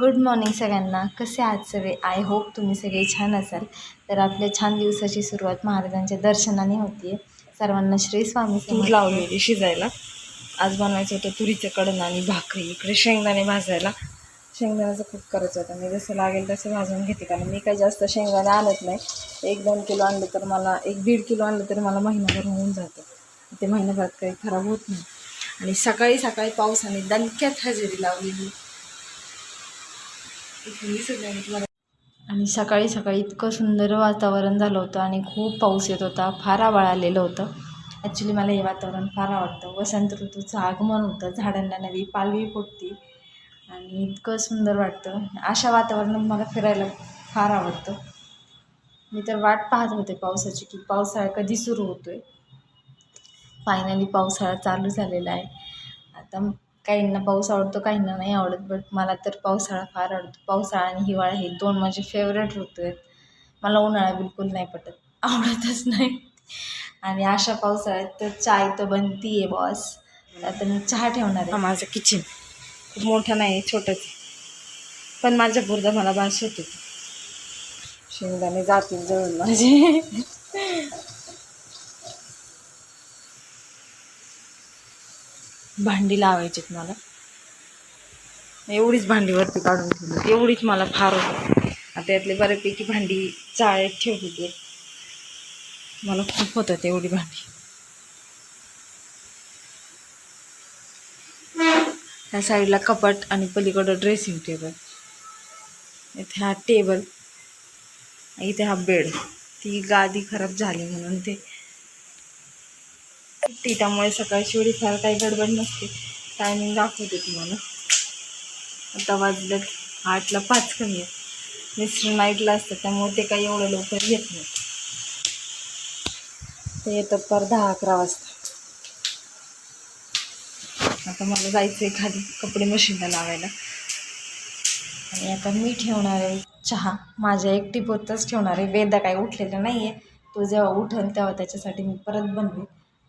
Good morning सगळ्यांना. कसे आहात सगळे? आय होप तुम्ही सगळे छान असाल. तर आपल्या छान दिवसाची सुरुवात महाराजांच्या दर्शनाने होती सर्वांना श्री स्वामी तूर. लावलेली शिजायला. आज बनवायचं होतं तुरीचं कडण आणि भाकरी. इकडे शेंगदाणे भाजायला. शेंगदाण्याचं खूप करायचं होतं मी जसं लागेल तसं भाजून घेते. कारण मी काही जास्त शेंगदाणे आणत नाही. एक दोन किलो आणलं तर मला एक दीड किलो आणलं तरी मला महिनाभर होऊन जातं. ते महिन्याभरात काही खराब होत नाही. आणि सकाळी सकाळी पावसाने दणक्यात हजेरी लावलेली इकडे दिसत नाही मी तुम्हाला आणि सकाळी सकाळी इतकं सुंदर वातावरण झालं होतं आणि खूप पाऊस येत होता फार आवाळ आलेलं होतं. ॲक्च्युली मला हे वातावरण फार आवडतं. वसंत ऋतूचं आगमन होतं झाडांना नवी पालवी फुटते आणि इतकं सुंदर वाटतं. अशा वातावरणात मला फिरायला फार आवडतं. मी तर वाट पाहत होते पावसाची की पावसाळा कधी सुरू होतो आहे फायनली पावसाळा चालू झालेला आहे. आता काहींना पाऊस आवडतो काहींना नाही आवडत बट मला तर पावसाळा फार आवडतो. पावसाळा आणि हिवाळा हे दोन माझे फेवरेट ऋतू आहेत. मला उन्हाळा बिलकुल नाही पटत. आवडतच नाही. आणि अशा पावसाळ्यात तर चाय तर बनती आहे बॉस आता मी चहा ठेवणार आहे. माझं किचन खूप मोठं नाही छोटंच पण माझ्या पुरता मला बास होते शेंगदाणे जातील जवळ माझे. भांडी लावायचीत मला. एवढीच भांडी वरती काढून ठेवली. एवढीच मला फार होतं. आता यातले बऱ्यापैकी भांडी चाळ्यात ठेवली ते. मला खूप होतं एवढी भांडी. त्या साईडला कपाट आणि पलीकडं ड्रेसिंग टेबल इथे हा टेबल इथे हा बेड ती गादी खराब झाली म्हणून ते ती त्यामुळे सकाळची एवढी फार काही गडबड नसते. टायमिंग दाखवते तुम्हाला. आता वाजलं आठला पाच कमी आहे. मिस्टर नाईटला असतात त्यामुळे ते काही एवढं लवकर येत नाही. ते येतं पर दहा अकरा वाजता. आता मला जायचं आहे खाली कपडे मशीनला लावायला. आणि आता मी ठेवणार आहे चहा. माझ्या एकटी पुरतंच ठेवणार आहे. वेदा काही उठलेला नाही आहे तो जेव्हा उठेल तेव्हा त्याच्यासाठी मी परत बनवेन.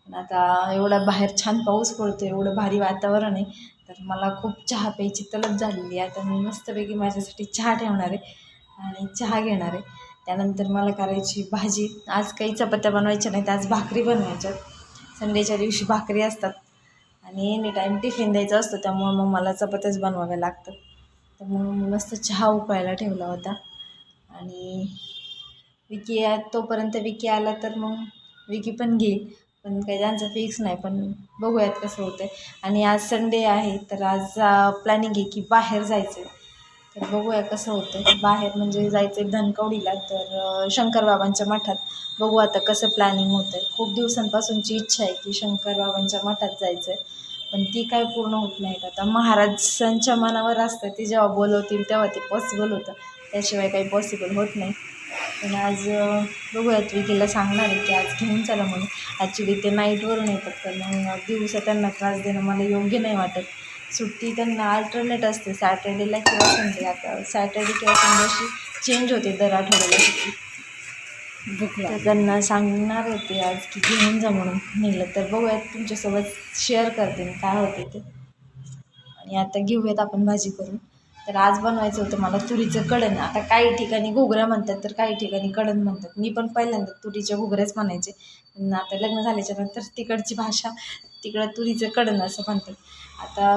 पण आता एवढा बाहेर छान पाऊस पडतो एवढं भारी वातावरण आहे तर मला खूप चहा प्यायची तलब झालेली आहे. आता मी मस्तपैकी माझ्यासाठी चहा ठेवणार आहे आणि चहा घेणार आहे. त्यानंतर मला करायची भाजी. आज काही चपात्या बनवायच्या नाहीत आज भाकरी बनवायच्या संडेच्या दिवशी भाकरी असतात आणि एनी टाईम टिफिन द्यायचा असतो त्यामुळं मग मला चपात्याच बनवाव्या लागतं तर मग मी मस्त चहा उकळायला ठेवला होता. आणि विकी तोपर्यंत विकी आला तर मग विकी पण घेईल. पण काही त्यांचं फिक्स नाही पण बघूयात कसं होतं आहे आणि आज संडे आहे तर आज प्लॅनिंग आहे की बाहेर जायचं आहे तर बघूया कसं होतं आहे बाहेर म्हणजे जायचं आहे धनकवडीला तर शंकरबाबांच्या मठात. बघू आता कसं प्लॅनिंग होतं आहे खूप दिवसांपासूनची इच्छा आहे की शंकरबाबांच्या मठात जायचं आहे पण ती काय पूर्ण होत नाहीत. आता महाराजांच्या मनावर असतं ते जेव्हा बोलवतील तेव्हा ते पॉसिबल होतं. त्याशिवाय काही पॉसिबल होत नाही. पण आज बघूयात विकीला सांगणार आहे की आज घेऊन चला म्हणून. ॲक्च्युली ते नाईटवरून येतात तर मग दिवसा त्यांना त्रास देणं मला योग्य नाही वाटत. सुट्टी त्यांना अल्टरनेट असते सॅटर्डेला किंवा संडे आता सॅटर्डे किंवा संडे अशी चेंज होते दर आठवड्याला सुट्टी. तर त्यांना सांगणार होते आज की घेऊन जा म्हणून नेलं. तर बघूयात तुमच्यासोबत शेअर करते मी काय होते ते. आणि आता घेऊयात आपण भाजी करून. तर आज बनवायचं होतं मला तुरीचं कडण आता काही ठिकाणी घोगऱ्या म्हणतात तर काही ठिकाणी कडण म्हणतात. मी पण पहिल्यांदा तुरीच्या घोगऱ्याच म्हणायचे. पण आता लग्न झाल्याच्यानंतर तिकडची भाषा तिकडं तुरीचं कडण असं म्हणतात. आता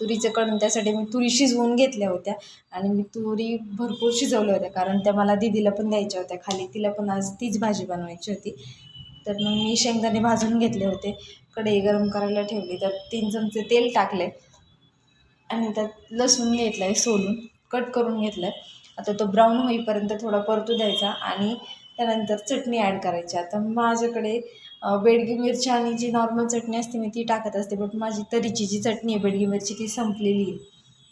तुरीचं कडण त्यासाठी मी तुरी शिजवून घेतल्या होत्या आणि मी तुरी भरपूर शिजवल्या होत्या. कारण त्या मला दिदीला पण द्यायच्या होत्या खाली. तिला पण आज तीच भाजी बनवायची होती. तर मग मी शेंगदाणे भाजून घेतले होते. कढई गरम करायला ठेवली. त्यात तीन चमचे तेल टाकले आणि त्यात लसूण घेतला आहे सोलून कट करून घेतला आहे आता तो ब्राऊन होईपर्यंत थोडा परतू द्यायचा आणि त्यानंतर चटणी ॲड करायची. आता माझ्याकडे बेडगी मिरची आणि जी नॉर्मल चटणी असते मी ती टाकत असते बट माझी तरीची जी चटणी आहे बेडगी मिरची ती संपलेली आहे.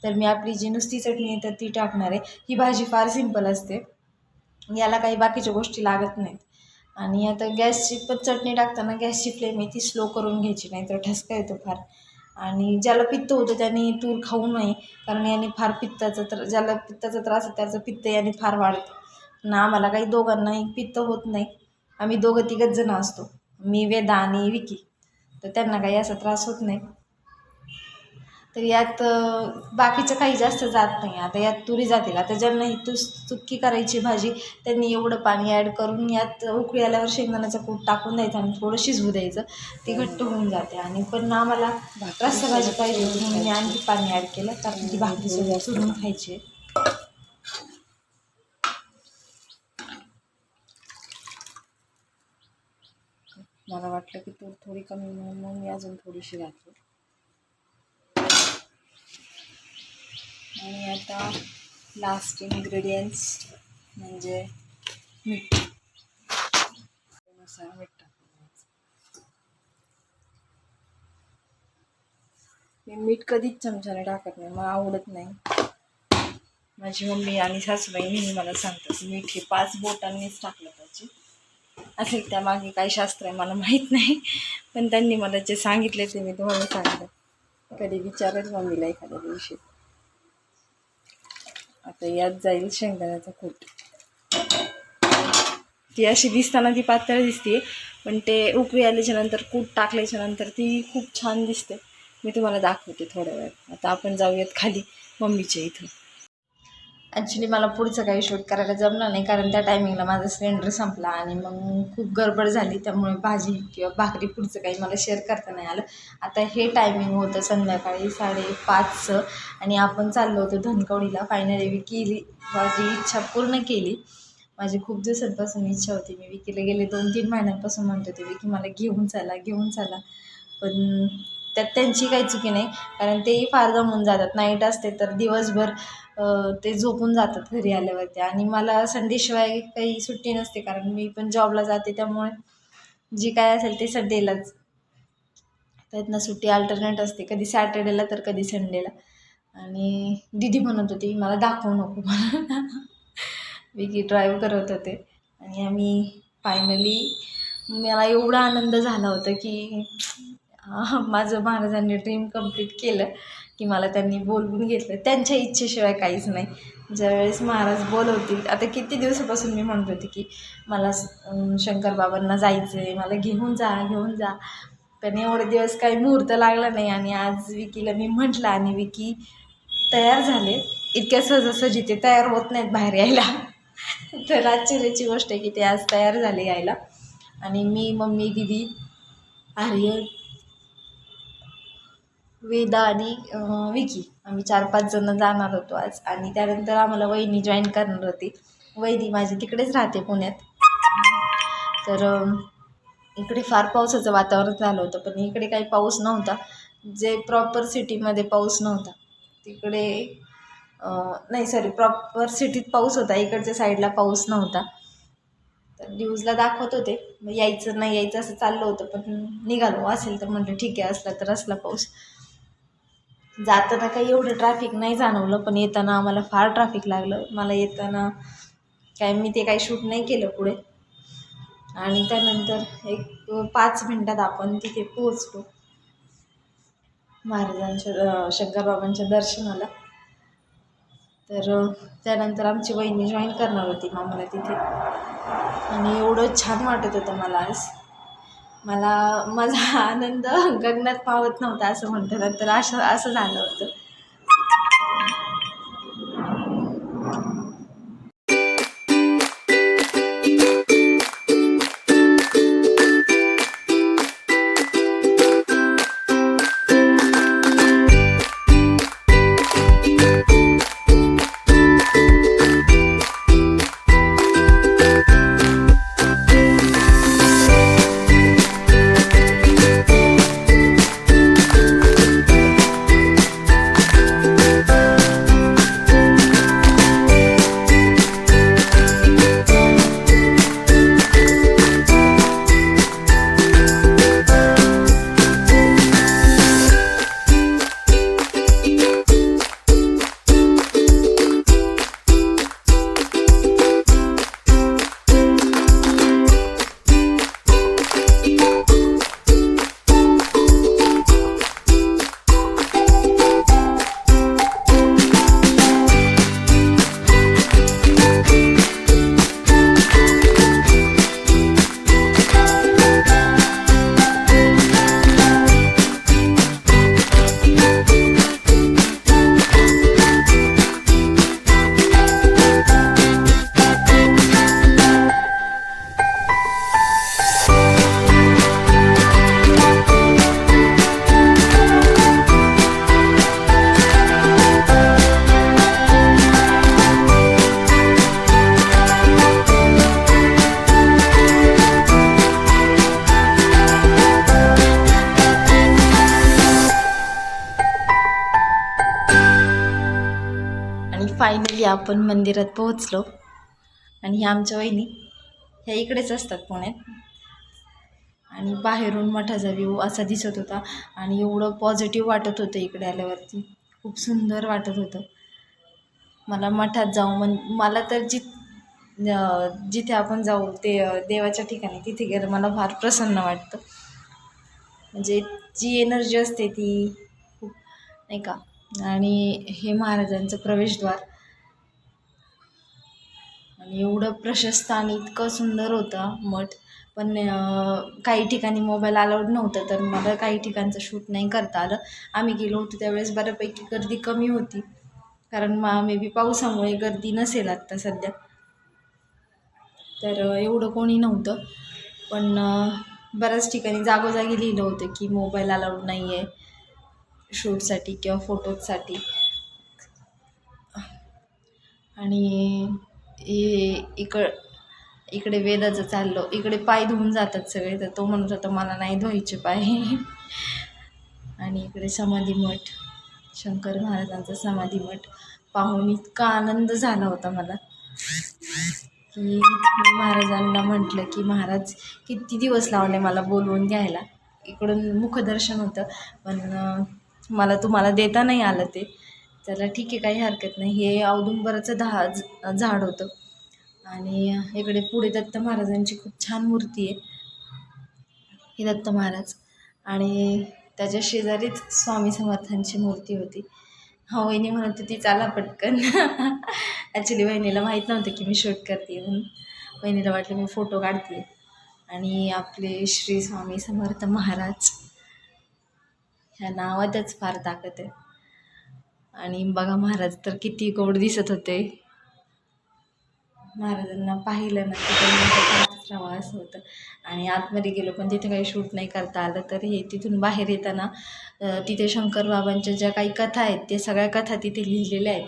तर मी आपली जी नुसती चटणी आहे तर ती टाकणार आहे. ही भाजी फार सिंपल असते. याला काही बाकीच्या गोष्टी लागत नाहीत. आणि आता गॅसची पण चटणी टाकताना गॅसची फ्लेम आहे ती स्लो करून घ्यायची नाही तर ठसका येतो फार. आणि ज्याला पित्त होतं त्याने तूर खाऊ नये कारण याने फार पित्ताचा तर ज्याला पित्ताचा त्रास आहे त्याचं पित्त याने फार वाढतं. ना आम्हाला काही दोघांनाही पित्त होत नाही. आम्ही दोघं तिघच जणं असतो. मी वेदा आणि विकी. तर त्यांना काही असा त्रास होत नाही. तर यात बाकीचं काही जास्त जात नाही. आता यात तुरी जातील. आता ज्यांना ही तुस चुक्की करायची भाजी त्यांनी एवढं पाणी ॲड करून यात उकळी आल्यावर शेंगदाण्याचं कूट टाकून द्यायचं आणि थोडं शिजवू द्यायचं. ती घट्ट होऊन जाते. आणि पण आम्हाला रस्सा भाजी पाहिजे होती म्हणून मी आणखी पाणी ॲड केलं. कारण ती भाकरीसोबत चुरून खायची आहे. मला वाटलं की तूर थोडी कमी म्हणून मग मी अजून थोडीशी घातली. आणि आता लास्ट इन्ग्रेडियंट्स म्हणजे मीठ. त्यानुसार मीठ मी मीठ कधीच चमच्याने टाकत नाही मला आवडत नाही. माझी मम्मी आणि सासूबाई नेहमी मला सांगतात मीठ हे पाच बोटांनीच टाकलं पाहिजे. असेल त्यामागे काय शास्त्र आहे मला माहीत नाही. पण त्यांनी मला जे सांगितले ते मी तुम्हाला सांगितलं कधी विचारत मम्मीला एखाद्या दिवशी. आता यात जाईल शेंगदाण्याचा कूट. ती अशी दिसताना ती पातळ दिसते पण ते उकळी आल्याच्यानंतर कूट टाकल्याच्या नंतर ती खूप छान दिसते. मी तुम्हाला दाखवते थोड्या वेळात. आता आपण जाऊयात खाली मम्मीच्या इथं. ॲक्च्युली मला पुढचं काही शूट करायला जमलं नाही कारण त्या टायमिंगला माझा सिलेंडर संपला आणि मग खूप गडबड झाली. त्यामुळे भाजी किंवा भाकरी पुढचं काही मला शेअर करता नाही आलं. आता हे टायमिंग होतं संध्याकाळी साडेपाचचं आणि आपण चाललो होतो धनकवडीला. फायनली मी केली माझी इच्छा पूर्ण केली. माझी खूप दिवसांपासून इच्छा होती. मी विकीला गेले दोन तीन महिन्यांपासून म्हणत होते विकी मला घेऊन चला घेऊन चला. पण त्यात त्यांची काही चुकी नाही कारण तेही फार दमून जातात. नाईट असते तर दिवसभर ते झोपून जातात घरी आल्यावरती. आणि मला संडेशिवाय काही सुट्टी नसते कारण मी पण जॉबला जाते त्यामुळे जी काय असेल ते संडेलाच. त्यातनं सुट्टी अल्टरनेट असते कधी सॅटर्डेला तर कधी संडेला. आणि दिदी म्हणत होती मला दाखवू नको म्हणून विकी ड्राईव्ह करत होते. आणि आम्ही फायनली मला एवढा आनंद झाला होता की माझं महाराजांनी ड्रीम कंप्लीट केलं. की मला त्यांनी बोलवून घेतलं. त्यांच्या इच्छेशिवाय काहीच नाही. ज्यावेळेस महाराज बोलवतील आता किती दिवसापासून मी म्हणत होते की मला शंकर शंकरबाबांना जायचं आहे मला घेऊन जा घेऊन जा. पण एवढे दिवस काही मुहूर्त लागला नाही आणि आज विकीला मी म्हटलं आणि विकी तयार झाले. इतक्या सहजासहजी ते तयार होत नाहीत बाहेर यायला. तर आश्चर्याची गोष्ट आहे की ते आज तयार झाले यायला. आणि मी मम्मी दिदी आर्यन वेदा आणि विकी. आम्ही चार पाच जण जाणार होतो आज. आणि त्यानंतर आम्हाला वहिनी जॉईन करणार होती. वैदी माझी तिकडेच राहते पुण्यात. तर इकडे फार पावसाचं वातावरण झालं होतं पण इकडे काही पाऊस नव्हता. जे प्रॉपर सिटीमध्ये पाऊस नव्हता. तिकडे नाही सॉरी प्रॉपर सिटीत पाऊस होता. इकडच्या साईडला पाऊस नव्हता. तर न्यूजला दाखवत होते. मग यायचं नाही यायचं असं चाललं होतं पण निघालो. असेल तर म्हटलं ठीक आहे असला तर असला पाऊस. जाताना काही एवढं ट्रॅफिक नाही जाणवलं पण येताना आम्हाला फार ट्रॅफिक लागलं. मला येताना काय मी ते काही शूट नाही केलं पुढे. आणि त्यानंतर एक पाच मिनटात आपण तिथे पोहोचलो. महाराजांच्या शंकरबाबांच्या दर्शनाला. तर त्यानंतर आमची वहिनी जॉईन करणार होती मग आम्हाला तिथे. आणि एवढं छान वाटत होतं मला आज. मला माझा आनंद गगनात पावत नव्हता असं म्हणतात. तर असं असं झालं होतं. आपण मंदिरात पोहोचलो. आणि ह्या आमच्या वहिनी ह्या इकडेच असतात पुण्यात. आणि बाहेरून मठाचा व्ह्यू असा दिसत होता. आणि एवढं पॉझिटिव्ह वाटत होतं इकडे आल्यावरती. खूप सुंदर वाटत होतं. मला मठात जाऊ मन मला तर जित जिथे आपण जाऊ ते देवाच्या ठिकाणी तिथे गेलं मला फार प्रसन्न वाटतं. म्हणजे जी एनर्जी असते ती खूप नाही का? आणि हे महाराजांचं प्रवेशद्वार. आणि एवढं प्रशस्त आणि इतकं सुंदर होतं मठ. पण काही ठिकाणी मोबाईल अलाउड नव्हतं तर मला काही ठिकाणचं शूट नाही करता आलं. आम्ही गेलो होतो त्यावेळेस बऱ्यापैकी गर्दी कमी होती. कारण मा मे बी पावसामुळे गर्दी नसेल आत्ता सध्या. तर एवढं कोणी नव्हतं. पण बऱ्याच ठिकाणी जागोजागी लिहिलं होतं की मोबाईल अलाउड नाही आहे शूटसाठी किंवा फोटोजसाठी आणि हे इकड इकडे वेदाचं चाललो इकडे पाय धुवून जातात सगळे तर तो म्हणत होता मला नाही धुवायचे पाय. आणि इकडे समाधी मठ शंकर महाराजांचा समाधी मठ पाहून इतका आनंद झाला होता मला. की मी महाराजांना म्हटलं की महाराज किती दिवस लावले मला बोलवून घ्यायला? इकडून मुखदर्शन होतं पण मला तुम्हाला देता नाही आलं ते. त्याला ठीक आहे काही हरकत नाही. हे औदुंबराचं दहा झाड होतं. आणि इकडे पुढे दत्त महाराजांची खूप छान मूर्ती आहे. हे दत्त महाराज. आणि त्याच्या शेजारीच स्वामी समर्थांची मूर्ती होती. हा वहिनी म्हणत होती चाला पटकन. ॲक्च्युली वहिनीला माहीत नव्हतं की मी शूट करते म्हणून. वहिनीला वाटलं मी फोटो काढते आणि आपले श्री स्वामी समर्थ महाराज. ह्या नावातच फार ताकद आहे. आणि बघा महाराज तर किती गोड दिसत होते. महाराजांना पाहिलं ना तिथं त्यांनी असं होतं. आणि आतमध्ये गेलो पण तिथे काही शूट नाही करता आलं. तर हे तिथून बाहेर येताना तिथे शंकर बाबांच्या ज्या काही कथा आहेत त्या सगळ्या कथा तिथे लिहिलेल्या आहेत.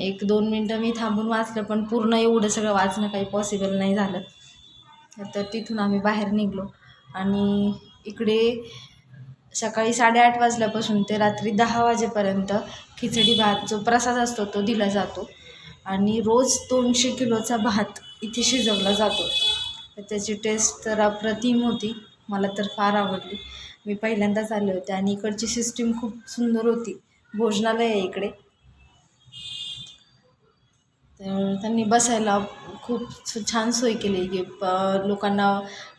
एक दोन मिनटं मी थांबून वाचलं पण पूर्ण एवढं सगळं वाचणं काही पॉसिबल नाही झालं. तर तिथून आम्ही बाहेर निघलो. आणि इकडे सकाळी साडेआठ वाजल्यापासून ते रात्री दहा वाजेपर्यंत खिचडी भात जो प्रसाद असतो तो दिला जातो. आणि रोज दोनशे किलोचा भात इथे शिजवला जातो. तर त्याची टेस्ट तर अप्रतिम होती. मला तर फार आवडली. मी पहिल्यांदाच आले होते आणि इकडची सिस्टीम खूप सुंदर होती. भोजनालय आहे इकडे. तर त्यांनी बसायला खूप छान सोय केली की लोकांना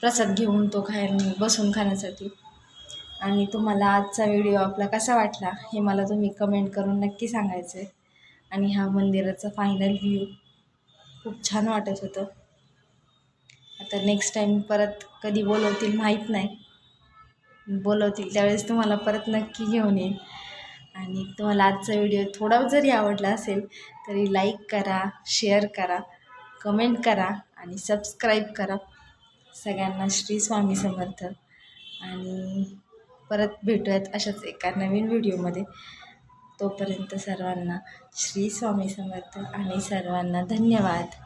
प्रसाद घेऊन तो खायला बसून खाण्यासाठी. आणि तुम्हाला आजचा व्हिडिओ आपला कसा वाटला हे मला तुम्ही कमेंट करून नक्की सांगायचं आहे. आणि हा मंदिराचा फायनल व्ह्यू खूप छान वाटत होतं. आता नेक्स्ट टाईम परत कधी बोलवतील माहीत नाही. बोलवतील त्यावेळेस तुम्हाला परत नक्की घेऊन येईल. आणि तुम्हाला आजचा व्हिडिओ थोडा जरी आवडला असेल तरी लाईक करा शेअर करा कमेंट करा आणि सबस्क्राईब करा. सगळ्यांना श्री स्वामी समर्थ. आणि परत भेटूयात अशाच एका नवीन व्हिडिओमध्ये. तोपर्यंत सर्वांना श्री स्वामी समर्थ आणि सर्वांना धन्यवाद.